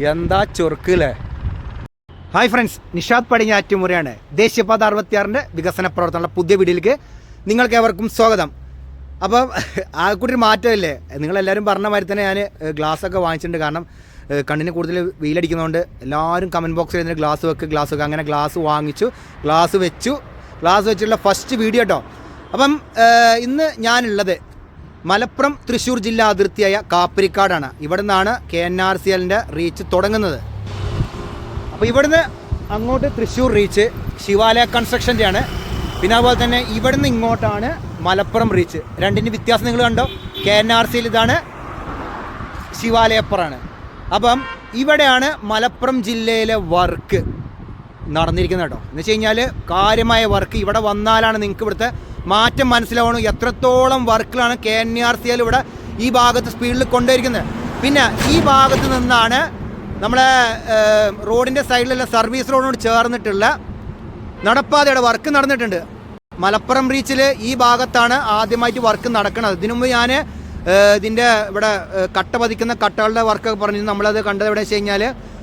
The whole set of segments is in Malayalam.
എന്താ ചൊറുക്കല്ലേ? ഹായ് ഫ്രണ്ട്സ് നിഷാദ് പടിഞ്ഞാറ്റുമുറയാണ്. ദേശീയപാത അറുപത്തിയാറിന്റെ വികസന പ്രവർത്തനമുള്ള പുതിയ വീഡിയോയിലേക്ക് നിങ്ങൾക്ക് ഏവർക്കും സ്വാഗതം. അപ്പം ഒരു മാറ്റമില്ലേ? നിങ്ങളെല്ലാവരും പറഞ്ഞ മാതിരി തന്നെ ഞാൻ ഗ്ലാസ്സൊക്കെ വാങ്ങിച്ചിട്ടുണ്ട്. കാരണം കണ്ണിന് കൂടുതൽ വെയിലടിക്കുന്നതുകൊണ്ട് എല്ലാവരും കമന്റ് ബോക്സിൽ ഇരുന്ന് ഗ്ലാസ് വെക്ക് ഗ്ലാസ് വെക്ക്. അങ്ങനെ ഗ്ലാസ് വാങ്ങിച്ചു ഗ്ലാസ് വെച്ചു. ഗ്ലാസ് വെച്ചിട്ടുള്ള ഫസ്റ്റ് വീഡിയോ കേട്ടോ അപ്പം ഇന്ന് ഞാനുള്ളത് മലപ്പുറം തൃശ്ശൂർ ജില്ലാ അതിർത്തിയായ കാപ്പരിക്കാടാണ്. ഇവിടെ നിന്നാണ് കെ എൻ ആർ സി എല്ലിന്റെ റീച്ച് തുടങ്ങുന്നത്. അപ്പോൾ ഇവിടുന്ന് അങ്ങോട്ട് തൃശ്ശൂർ റീച്ച് ശിവാലയ കൺസ്ട്രക്ഷന്റെ ആണ് പിന്നെ അതുപോലെ തന്നെ ഇവിടുന്ന് ഇങ്ങോട്ടാണ് മലപ്പുറം റീച്ച് രണ്ടിന്റെ വ്യത്യാസം നിങ്ങൾ കണ്ടോ? കെ എൻ ആർ സിയിൽ ഇതാണ് ശിവാലയപ്പുറാണ് അപ്പം ഇവിടെയാണ് മലപ്പുറം ജില്ലയിലെ വർക്ക് നടന്നിരിക്കുന്നത് കേട്ടോ. എന്ന് വെച്ച് കഴിഞ്ഞാൽ കാര്യമായ വർക്ക് ഇവിടെ വന്നാലാണ് നിങ്ങൾക്ക് ഇവിടുത്തെ മാറ്റം മനസ്സിലാവണം. എത്രത്തോളം വർക്കിലാണ് K N R C L ഇവിടെ ഈ ഭാഗത്ത് സ്പീഡിൽ കൊണ്ടുവരിക്കുന്നത് പിന്നെ ഈ ഭാഗത്ത് നിന്നാണ് നമ്മളെ റോഡിന്റെ സൈഡിലുള്ള സർവീസ് റോഡിനോട് ചേർന്നിട്ടുള്ള നടപ്പാതയുടെ വർക്ക് നടന്നിട്ടുണ്ട്. മലപ്പുറം റീച്ചിൽ ഈ ഭാഗത്താണ് ആദ്യമായിട്ട് വർക്ക് നടക്കുന്നത് ഇതിനു മുമ്പ് ഞാൻ ഇതിന്റെ ഇവിടെ കട്ട പതിക്കുന്ന കട്ടകളുടെ വർക്കൊക്കെ പറഞ്ഞു നമ്മളത് കണ്ടത് എവിടെ വെച്ച് കഴിഞ്ഞാൽ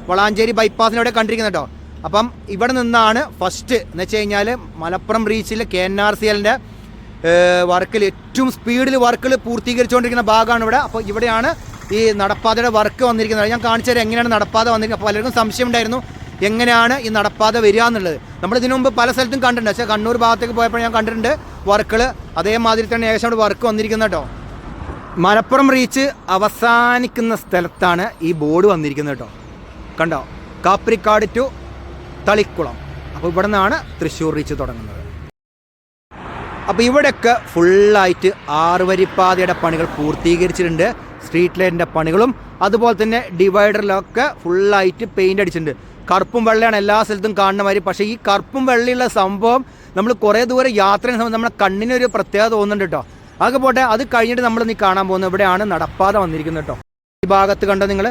വളാഞ്ചേരി ബൈപ്പാസിനവിടെ കണ്ടിരിക്കുന്നത് കേട്ടോ. അപ്പം ഇവിടെ നിന്നാണ് ഫസ്റ്റ് എന്ന് വെച്ച് കഴിഞ്ഞാൽ മലപ്പുറം റീച്ചിൽ കെ എൻ ആർ സി എല്ലിന്റെ വർക്കിൽ ഏറ്റവും സ്പീഡിൽ വർക്കുകൾ പൂർത്തീകരിച്ചുകൊണ്ടിരിക്കുന്ന ഭാഗമാണ് ഇവിടെ. അപ്പോൾ ഇവിടെയാണ് ഈ നടപ്പാതയുടെ വർക്ക് വന്നിരിക്കുന്നത്. ഞാൻ കാണിച്ചു തരാം എങ്ങനെയാണ് നടപ്പാത വന്നിരിക്കുന്നത്. അപ്പോൾ പലർക്കും സംശയം ഉണ്ടായിരുന്നു എങ്ങനെയാണ് ഈ നടപ്പാത വരിക എന്നുള്ളത്. നമ്മൾ ഇതിനു മുമ്പ് പല സ്ഥലത്തും കണ്ടിട്ടുണ്ട്. പക്ഷേ കണ്ണൂർ ഭാഗത്തേക്ക് പോയപ്പോൾ ഞാൻ കണ്ടിട്ടുണ്ട് വർക്കുകൾ അതേമാതിരി തന്നെ ഏകദേശം അവിടെ വർക്ക് വന്നിരിക്കുന്നത് കേട്ടോ. മലപ്പുറം റീച്ച് അവസാനിക്കുന്ന സ്ഥലത്താണ് ഈ ബോർഡ് വന്നിരിക്കുന്നത് കേട്ടോ. കണ്ടോ? കാപ്രിക്കാട് ടു തളിക്കുളം. അപ്പോൾ ഇവിടെ നിന്നാണ് തൃശ്ശൂർ റീച്ച് തുടങ്ങുന്നത്. അപ്പോൾ ഇവിടെയൊക്കെ ഫുള്ളായിട്ട് ആറുവരിപ്പാതയുടെ പണികൾ പൂർത്തീകരിച്ചിട്ടുണ്ട്. സ്ട്രീറ്റ് ലൈറ്റിന്റെ പണികളും അതുപോലെ തന്നെ ഡിവൈഡറിലൊക്കെ ഫുള്ളായിട്ട് പെയിന്റ് അടിച്ചിട്ടുണ്ട്. കറുപ്പും വെള്ളയാണ് എല്ലാ സ്ഥലത്തും കാണുന്ന മാതിരി. പക്ഷേ ഈ കറുപ്പും വെള്ളയുള്ള സംഭവം നമ്മൾ കുറേ ദൂരം യാത്ര ചെയ്യുന്ന സമയത്ത് നമ്മുടെ കണ്ണിനൊരു പ്രത്യേകത തോന്നുന്നുണ്ട് കേട്ടോ. അതൊക്കെ പോട്ടെ അത് കഴിഞ്ഞിട്ട് നമ്മൾ നീ കാണാൻ പോകുന്നത് ഇവിടെയാണ് നടപ്പാത വന്നിരിക്കുന്നത് കേട്ടോ. ഈ ഭാഗത്ത് കണ്ടോ നിങ്ങൾ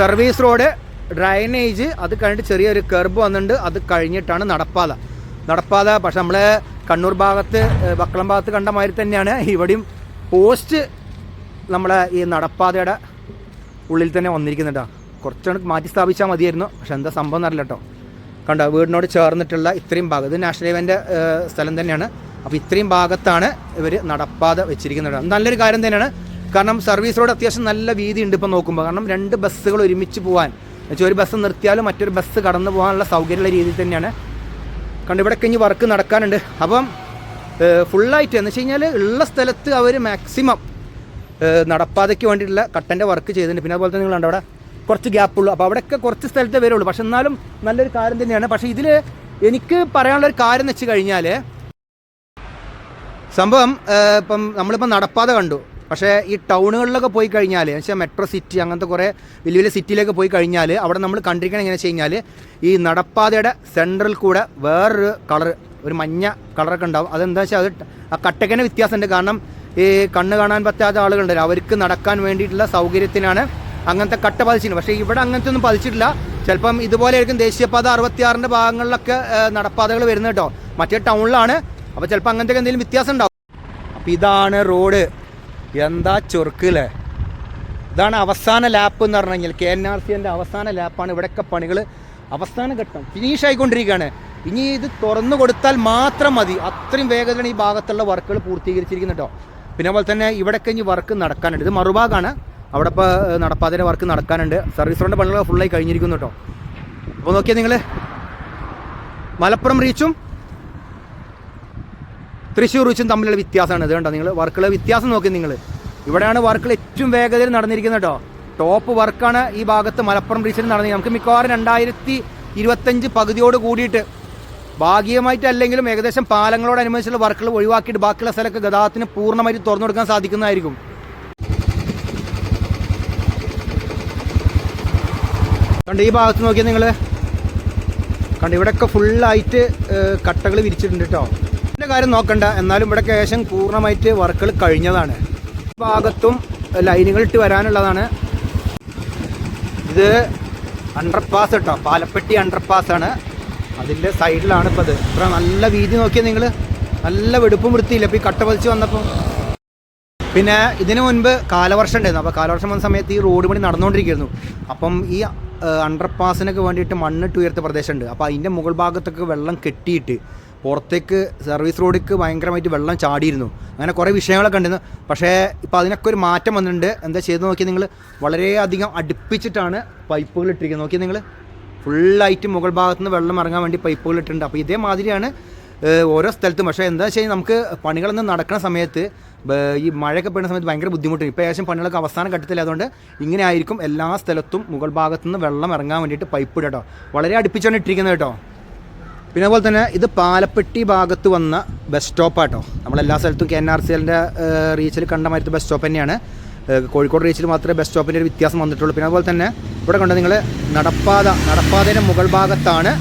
സർവീസ് റോഡ് ഡ്രൈനേജ് അത് കഴിഞ്ഞിട്ട് ചെറിയൊരു കെർബ് വന്നിട്ടുണ്ട്. അത് കഴിഞ്ഞിട്ടാണ് നടപ്പാത. നടപ്പാത പക്ഷെ നമ്മളെ കണ്ണൂർ ഭാഗത്ത് വക്കളം ഭാഗത്ത് കണ്ട മാതിരി തന്നെയാണ്. ഇവിടെയും പോസ്റ്റ് നമ്മളെ ഈ നടപ്പാതയുടെ ഉള്ളിൽ തന്നെ വന്നിരിക്കുന്നുണ്ട് കുറച്ചുകൂടെ മാറ്റി സ്ഥാപിച്ചാൽ മതിയായിരുന്നു. പക്ഷെ എന്താ സംഭവം എന്നറിയില്ല കേട്ടോ. കണ്ടോ വീടിനോട് ചേർന്നിട്ടുള്ള ഇത്രയും ഭാഗം. ഇത് നാഷണൽ ഹൈവേന്റെ സ്ഥലം തന്നെയാണ്. അപ്പോൾ ഇത്രയും ഭാഗത്താണ് ഇവർ നടപ്പാത വെച്ചിരിക്കുന്നത് നല്ലൊരു കാര്യം തന്നെയാണ്. കാരണം സർവീസ് റോഡ് അത്യാവശ്യം നല്ല വീതി ഉണ്ട് ഇപ്പം നോക്കുമ്പോൾ കാരണം രണ്ട് ബസ്സുകൾ ഒരുമിച്ച് പോകാൻ എന്നുവെച്ചാൽ ഒരു ബസ് നിർത്തിയാലും മറ്റൊരു ബസ് കടന്നു പോകാനുള്ള സൗകര്യമുള്ള രീതിയിൽ തന്നെയാണ്. കണ്ട് ഇവിടെ കഴിഞ്ഞ് വർക്ക് നടക്കാനുണ്ട്. അപ്പം ഫുള്ളായിട്ട് എന്ന് വെച്ച് കഴിഞ്ഞാൽ ഉള്ള സ്ഥലത്ത് അവർ മാക്സിമം നടപ്പാതയ്ക്ക് വേണ്ടിയിട്ടുള്ള കട്ടന്റെ വർക്ക് ചെയ്തിട്ടുണ്ട്. പിന്നെ അതുപോലെ തന്നെ നിങ്ങൾ അവിടെ കുറച്ച് ഗ്യാപ്പുള്ളൂ അപ്പോൾ അവിടെയൊക്കെ കുറച്ച് സ്ഥലത്തേ വരുള്ളൂ. പക്ഷെ എന്നാലും നല്ലൊരു കാര്യം തന്നെയാണ്. പക്ഷേ ഇതിൽ എനിക്ക് പറയാനുള്ള ഒരു കാര്യം എന്ന് വെച്ച് കഴിഞ്ഞാൽ സംഭവം ഇപ്പം നമ്മളിപ്പോൾ നടപ്പാത കണ്ടു. പക്ഷേ ഈ ടൗണുകളിലൊക്കെ പോയി കഴിഞ്ഞാൽ വെച്ചാൽ മെട്രോ സിറ്റി അങ്ങനത്തെ കുറേ വലിയ വലിയ സിറ്റിയിലേക്ക് പോയി കഴിഞ്ഞാൽ അവിടെ നമ്മൾ കണ്ടിരിക്കണം എങ്ങനെ വെച്ച് കഴിഞ്ഞാൽ ഈ നടപ്പാതയുടെ സെൻട്രൽ കൂടെ വേറൊരു കളർ ഒരു മഞ്ഞ കളറൊക്കെ ഉണ്ടാവും. അതെന്താ വെച്ചാൽ അത് ആ കട്ടക്കനെ വ്യത്യാസമുണ്ട്. കാരണം ഈ കണ്ണ് കാണാൻ പറ്റാത്ത ആളുകളുണ്ടല്ലോ അവർക്ക് നടക്കാൻ വേണ്ടിയിട്ടുള്ള സൗകര്യത്തിനാണ് അങ്ങനത്തെ കട്ട പതിച്ചിട്ടുണ്ട് പക്ഷേ ഇവിടെ അങ്ങനത്തെ ഒന്നും പതിച്ചിട്ടില്ല. ചിലപ്പം ഇതുപോലെ ആയിരിക്കും ദേശീയപാത അറുപത്തിയാറിന്റെ ഭാഗങ്ങളിലൊക്കെ നടപ്പാതകൾ വരുന്നത് കേട്ടോ. മറ്റേ ടൗണിലാണ്. അപ്പോൾ ചിലപ്പോൾ അങ്ങനത്തെ എന്തെങ്കിലും വ്യത്യാസം ഉണ്ടാവും. അപ്പോൾ ഇതാണ് റോഡ്. എന്താ ചൊറുക്ക് അല്ലേ ഇതാണ് അവസാന ലാപ്പ് എന്ന് പറഞ്ഞു കഴിഞ്ഞാൽ കെ എൻ ആർ സി എന്റെ അവസാന ലാപ്പാണ് ഇവിടെയൊക്കെ പണികൾ അവസാന ഘട്ടം. ഫിനിഷ് ആയിക്കൊണ്ടിരിക്കുകയാണ്. ഇനി ഇത് തുറന്നു കൊടുത്താൽ മാത്രം മതി. അത്രയും വേഗതയാണ് ഈ ഭാഗത്തുള്ള വർക്കുകൾ പൂർത്തീകരിച്ചിരിക്കുന്നുണ്ടോ പിന്നെ അതുപോലെ തന്നെ ഇവിടെയൊക്കെ ഇനി വർക്ക് നടക്കാനുണ്ട്. ഇത് മറുഭാഗമാണ് അവിടെ ഇപ്പോൾ നടപ്പാതിന്റെ വർക്ക് നടക്കാനുണ്ട്. സർവീസ് റോഡിന്റെ പണികൾ ഫുള്ളായി കഴിഞ്ഞിരിക്കുന്നു കേട്ടോ അപ്പോൾ നോക്കിയാൽ നിങ്ങൾ മലപ്പുറം റീച്ചും തൃശ്ശൂർ ഉച്ചും തമ്മിലുള്ള വ്യത്യാസമാണ്. ഇത് കണ്ടോ നിങ്ങൾ? വർക്കുള്ള വ്യത്യാസം നോക്കി നിങ്ങൾ. ഇവിടെയാണ് വർക്കുകൾ ഏറ്റവും വേഗതയിൽ നടന്നിരിക്കുന്നത് കേട്ടോ. ടോപ്പ് വർക്കാണ് ഈ ഭാഗത്ത് മലപ്പുറം റീച്ചിൽ നടന്നിരിക്കുന്നത് നമുക്ക് മിക്കവാറും രണ്ടായിരത്തി ഇരുപത്തഞ്ച് പകുതിയോട് കൂടിയിട്ട്. ഭാഗികമായിട്ടല്ലെങ്കിലും ഏകദേശം പാലങ്ങളോടനുബന്ധിച്ചുള്ള വർക്കുകൾ ഒഴിവാക്കിയിട്ട് ബാക്കിയുള്ള സ്ഥലമൊക്കെ ഗതാഗതത്തിന് പൂർണമായിട്ട് തുറന്നു കൊടുക്കാൻ സാധിക്കുന്നതായിരിക്കും. കണ്ട് ഈ ഭാഗത്ത് നോക്കിയാൽ നിങ്ങൾ കണ്ട് ഇവിടെയൊക്കെ ഫുള്ളായിട്ട് കട്ടകൾ വിരിച്ചിട്ടുണ്ട് കേട്ടോ. ഇതിന്റെ കാര്യം നോക്കണ്ട. എന്നാലും ഇവിടെ ഏകദേശം പൂർണമായിട്ട് വർക്കുകൾ കഴിഞ്ഞതാണ്. ഭാഗത്തും ലൈനുകൾ ഇട്ട് വരാനുള്ളതാണ്. ഇത് അണ്ടർപാസ് കേട്ടോ. പാലപ്പെട്ടി അണ്ടർപാസ് ആണ്. അതിന്റെ സൈഡിലാണ് ഇപ്പോൾ അത് ഇത്ര നല്ല വീതി നോക്കിയാൽ നിങ്ങൾ നല്ല വെടുപ്പും വൃത്തിയില്ല. ഇപ്പോൾ ഈ കട്ട പതിച്ച് വന്നപ്പോൾ പിന്നെ ഇതിനു മുൻപ് കാലവർഷം ഉണ്ടായിരുന്നു. അപ്പോൾ കാലവർഷം വന്ന സമയത്ത് ഈ റോഡ് പണി നടന്നുകൊണ്ടിരിക്കുന്നു അപ്പം ഈ അണ്ടർപാസിനൊക്കെ വേണ്ടിയിട്ട് മണ്ണിട്ട് ഉയർത്ത പ്രദേശമുണ്ട് അപ്പോൾ അതിന്റെ മുകൾ ഭാഗത്തൊക്കെ വെള്ളം കെട്ടിയിട്ട് പുറത്തേക്ക് സർവീസ് റോഡിലേക്ക് ഭയങ്കരമായിട്ട് വെള്ളം ചാടിയിരുന്നു. അങ്ങനെ കുറേ വിഷയങ്ങളൊക്കെ ഉണ്ടായിരുന്നു പക്ഷേ ഇപ്പോൾ അതിനൊക്കെ ഒരു മാറ്റം വന്നിട്ടുണ്ട്. എന്താ ചെയ്ത് നോക്കിയാൽ നിങ്ങൾ വളരെയധികം അടുപ്പിച്ചിട്ടാണ് പൈപ്പുകൾ ഇട്ടിരിക്കുന്നത്. നോക്കിയാൽ നിങ്ങൾ ഫുള്ളായിട്ട് മുകൾ ഭാഗത്ത് നിന്ന് വെള്ളം ഇറങ്ങാൻ വേണ്ടി പൈപ്പുകൾ ഇട്ടിട്ടുണ്ട്. അപ്പോൾ ഇതേമാതിരിയാണ് ഓരോ സ്ഥലത്തും. പക്ഷേ എന്താ വെച്ച് കഴിഞ്ഞാൽ നമുക്ക് പണികളൊന്നും നടക്കുന്ന സമയത്ത് ഈ മഴയൊക്കെ പെടുന്ന സമയത്ത് ഭയങ്കര ബുദ്ധിമുട്ടുണ്ട് ഇപ്പോൾ ഏകദേശം പണികളൊക്കെ അവസാന ഘട്ടത്തിലായതുകൊണ്ട് ഇങ്ങനെ ആയിരിക്കും എല്ലാ സ്ഥലത്തും മുകൾ ഭാഗത്തുനിന്ന് വെള്ളം ഇറങ്ങാൻ വേണ്ടിയിട്ട് പൈപ്പ് ഇടാം കേട്ടോ വളരെ അടുപ്പിച്ചാണ് ഇട്ടിരിക്കുന്നത് കേട്ടോ പിന്നെ അതുപോലെ തന്നെ ഇത് പാലപ്പെട്ടി ഭാഗത്ത് വന്ന ബസ് സ്റ്റോപ്പാട്ടോ നമ്മളെല്ലാ സ്ഥലത്തും കെ എൻ ആർ സി എല്ലിന്റെ റീച്ചിൽ കണ്ട മാതിരി ബസ് സ്റ്റോപ്പ് തന്നെയാണ്. കോഴിക്കോട് റീച്ചിൽ മാത്രമേ ബസ് സ്റ്റോപ്പിന്റെ ഒരു വ്യത്യാസം വന്നിട്ടുള്ളൂ. പിന്നെ അതുപോലെ തന്നെ ഇവിടെ കണ്ട നിങ്ങൾ നടപ്പാത നടപ്പാതയുടെ മുകൾ ഭാഗത്താണ്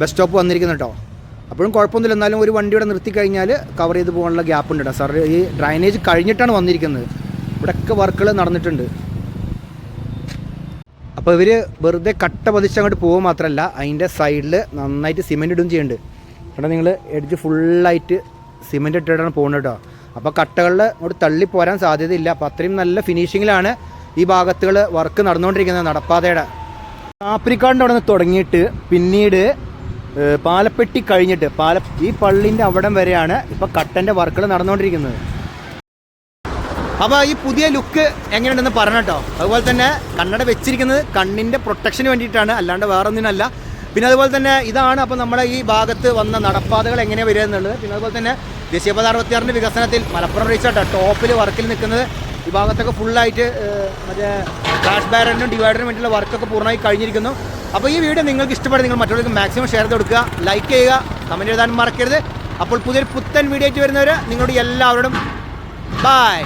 ബസ് സ്റ്റോപ്പ് വന്നിരിക്കുന്നത് കേട്ടോ അപ്പോഴും കുഴപ്പമൊന്നുമില്ല. എന്നാലും ഒരു വണ്ടി ഇവിടെ നിർത്തി കഴിഞ്ഞാൽ കവർ ചെയ്ത് പോകാനുള്ള ഗ്യാപ്പ് ഉണ്ട് കേട്ടോ സാർ ഈ ഡ്രൈനേജ് കഴിഞ്ഞിട്ടാണ് വന്നിരിക്കുന്നത്. ഇവിടെയൊക്കെ വർക്കുകൾ നടന്നിട്ടുണ്ട്. അപ്പോൾ ഇവർ വെറുതെ കട്ട പതിച്ച് അങ്ങോട്ട് പോകുക മാത്രമല്ല അതിന്റെ സൈഡിൽ നന്നായിട്ട് സിമെന്റ് ഇടും ചെയ്യുന്നുണ്ട്. ഇവിടെ നിങ്ങൾ എഡ്ജ് ഫുള്ളായിട്ട് സിമെന്റ് ഇട്ടിട്ടാണ് പോകുന്നത് കേട്ടോ. അപ്പോൾ കട്ടകളിൽ അങ്ങോട്ട് തള്ളി പോരാൻ സാധ്യതയില്ല. അപ്പോൾ അത്രയും നല്ല ഫിനിഷിങ്ങിലാണ് ഈ ഭാഗത്തുകൾ വർക്ക് നടന്നുകൊണ്ടിരിക്കുന്നത് നടപ്പാതയുടെ. ആപ്രിക്കാടിന്റെ അവിടെ നിന്ന് തുടങ്ങിയിട്ട് പിന്നീട് പാലപ്പെട്ടി കഴിഞ്ഞിട്ട് പാല ഈ പള്ളിന്റെ അവിടം വരെയാണ് ഇപ്പോൾ കട്ടന്റെ വർക്കുകൾ നടന്നുകൊണ്ടിരിക്കുന്നത്. അപ്പോൾ ഈ പുതിയ ലുക്ക് എങ്ങനെയുണ്ടെന്ന് പറഞ്ഞട്ടോ അതുപോലെ തന്നെ കണ്ണട വെച്ചിരിക്കുന്നത് കണ്ണിന്റെ പ്രൊട്ടക്ഷന് വേണ്ടിയിട്ടാണ് അല്ലാണ്ട് വേറെ ഒന്നിനല്ല പിന്നെ അതുപോലെ തന്നെ ഇതാണ് അപ്പോൾ നമ്മുടെ ഈ ഭാഗത്ത് വന്ന നടപ്പാതകൾ എങ്ങനെ വരിക എന്നുള്ളത്. പിന്നെ അതുപോലെ തന്നെ ദേശീയപാത അറുപത്തിയാറിന്റെ വികസനത്തിൽ മലപ്പുറം റീച്ചാട്ടോ ടോപ്പിൽ വർക്കിൽ നിൽക്കുന്നത്. ഈ ഭാഗത്തൊക്കെ ഫുള്ളായിട്ട് മറ്റേ ക്ലാഷ് ബാരറിനും ഡിവൈഡറിനും വേണ്ടിയുള്ള വർക്കൊക്കെ പൂർണമായി കഴിഞ്ഞിരിക്കുന്നു. അപ്പോൾ ഈ വീഡിയോ നിങ്ങൾക്ക് ഇഷ്ടപ്പെടും നിങ്ങൾ മറ്റുള്ളവർക്ക് മാക്സിമം ഷെയർ ചെയ്ത് കൊടുക്കുക ലൈക്ക് ചെയ്യുക കമന്റ് എഴുതാനും മറക്കരുത്. അപ്പോൾ പുതിയൊരു പുത്തൻ വീഡിയോ ആയിട്ട് വരുന്നവർ നിങ്ങളോട് എല്ലാവരോടും ബൈ